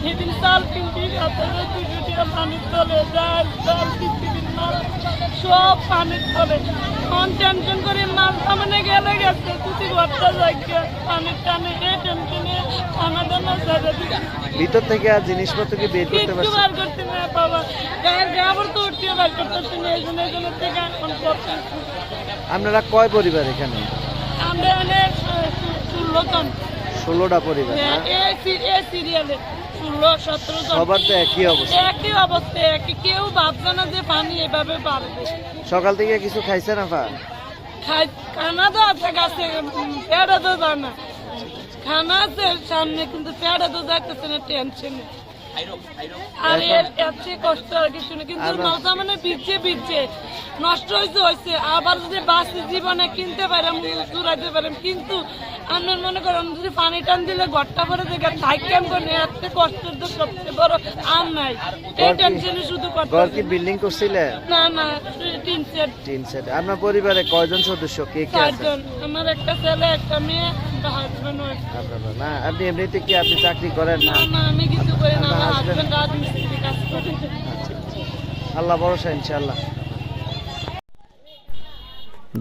সেদিন চাল দুশো টাকা পানির তলে ডাল চাল পৃথিবীর মাল সব পানির তলে। এখন টেনশন করে মাল সামনে গেলে গেছে তুই ঘরটা যাচ্ছে পানির টানে এই টেনশনে খানা দানা সাজা ভিতর থেকে আর জিনিসপত্র কি বের করতে পারছেন বার করতে না বাবা গায়ের গাবর তো উঠিয়ে বার না এই জন্য এই জন্য থেকে এখন আপনারা কয় পরিবার এখানে? আমরা অনেক ষোলো জন। ষোলোটা পরিবার সতেরো জন। সবার তো একই অবস্থা। একই অবস্থা একই। কেউ ভাবছে না যে পানি এভাবে বাড়বে। সকাল থেকে কিছু খাইছে না পা? খাই খানা তো আছে গাছে পেড়া তো যায় না খানা আছে সামনে কিন্তু পেড়া তো যাইতেছে না টেনশনে আর এর চেয়ে কষ্ট আর কিছু না কিন্তু নৌকা মানে বিচ্ছে বিচ্ছে নষ্ট হয়েছে হয়েছে আবার যদি বাসি জীবনে কিনতে পারেন চুরাইতে পারেন কিন্তু আপনার মনে করেন যদি পানি টান দিলে ঘরটা পরে দেখে থাইকাম করে এত কষ্টের তো সবচেয়ে বড় আর নাই। এই টেনশনে শুধু করতে বিল্ডিং করছিলে? না না সেট তিন সেট আপনার পরিবারে কয়জন সদস্য? কে কে আছে? চারজন। আমার একটা ছেলে একটা মেয়ে একটা হাজবেন্ড আপনারা না আপনি এমনিতে কি আপনি চাকরি করেন না? না না আমি কিছু করি না। আমার আপনার হাজবেন্ড রাজমিস্ত্রি কাজ করে। আল্লাহ ভরসা ইনশাল্লাহ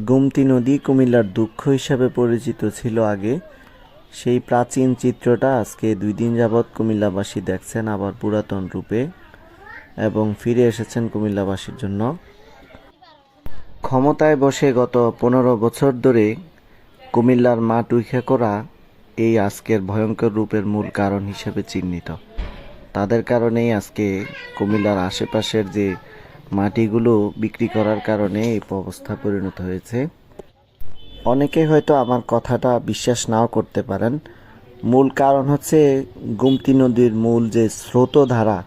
গুমতি নদী কুমিল্লার দুঃখ হিসাবে পরিচিত ছিল আগে। সেই প্রাচীন চিত্রটা আজকে দুই দিন যাবৎ কুমিল্লাবাসী দেখছেন আবার পুরাতন রূপে এবং ফিরে এসেছেন কুমিল্লাবাসীর জন্য। ক্ষমতায় বসে গত পনেরো বছর ধরে কুমিল্লার মাঠ উইখে করা এই আজকের ভয়ঙ্কর রূপের মূল কারণ হিসেবে চিহ্নিত। তাদের কারণেই আজকে কুমিল্লার আশেপাশের যে মাটিগুলো বিক্রি করার কারণে এই অবস্থা পরিণত হয়েছে। অনেকে হয়তো আমার কথাটা বিশ্বাস নাও করতে পারেন। মূল কারণ হচ্ছে গুমতি নদীর মূল যে স্রোতধারা,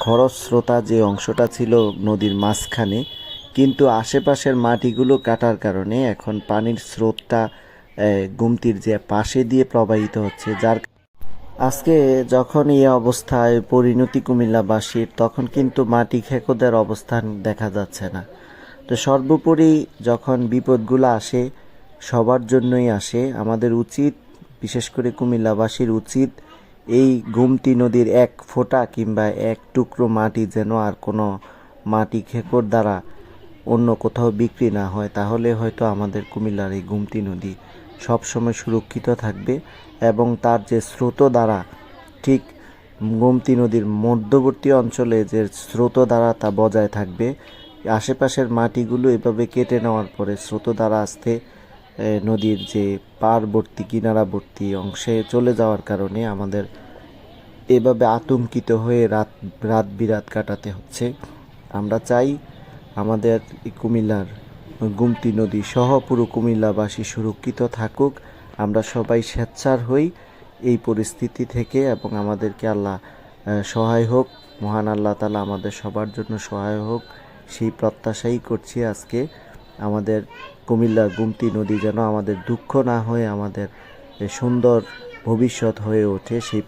খরস্রোতা যে অংশটা ছিল নদীর মাঝখানে কিন্তু আশেপাশের মাটিগুলো কাটার কারণে এখন পানির স্রোতটা গুমতির যে পাশে দিয়ে প্রবাহিত হচ্ছে, যার আজকে যখন এই অবস্থায় পরিণতি কুমিল্লাবাসীর তখন কিন্তু মাটি খেকোদের অবস্থান দেখা যাচ্ছে না। তো সর্বোপরি যখন বিপদগুলো আসে, সবার জন্যই আসে, আমাদের উচিত, বিশেষ করে কুমিল্লাবাসীর উচিত, এই গুমতি নদীর এক ফোঁটা কিংবা এক টুকরো মাটি যেন আর কোনো মাটি খেকোর দ্বারা অন্য কোথাও বিক্রি না হয়, তাহলে হয়তো আমাদের কুমিল্লার এই গুমতি নদী সবসময় সুরক্ষিত থাকবে এবং তার যে স্রোত দ্বারা ঠিক গোমতী নদীর মধ্যবর্তী অঞ্চলে যে স্রোত দ্বারা তা বজায় থাকবে, আশেপাশের মাটিগুলো এভাবে কেটে নেওয়ার পরে স্রোত দ্বারা আসতে নদীর যে পারবর্তী কিনারাবর্তী অংশে চলে যাওয়ার কারণে আমাদের এভাবে আতঙ্কিত হয়ে রাত রাত বিরাত কাটাতে হচ্ছে। আমরা চাই আমাদের কুমিল্লার গুমতি নদী সহ পুরো কুমিল্লাবাসী সুরক্ষিত থাকুক। আমরা সবাই স্বেচ্ছার হই এই পরিস্থিতি থেকে এবং আমাদেরকে আল্লাহ সহায় হোক। মহান আল্লাহ তালা আমাদের সবার জন্য সহায় হোক। সেই প্রত্যাশাই করছি আজকে আমাদের কুমিল্লার গুমতি নদী যেন আমাদের দুঃখ না হয়ে আমাদের সুন্দর ভবিষ্যৎ হয়ে ওঠে। সেই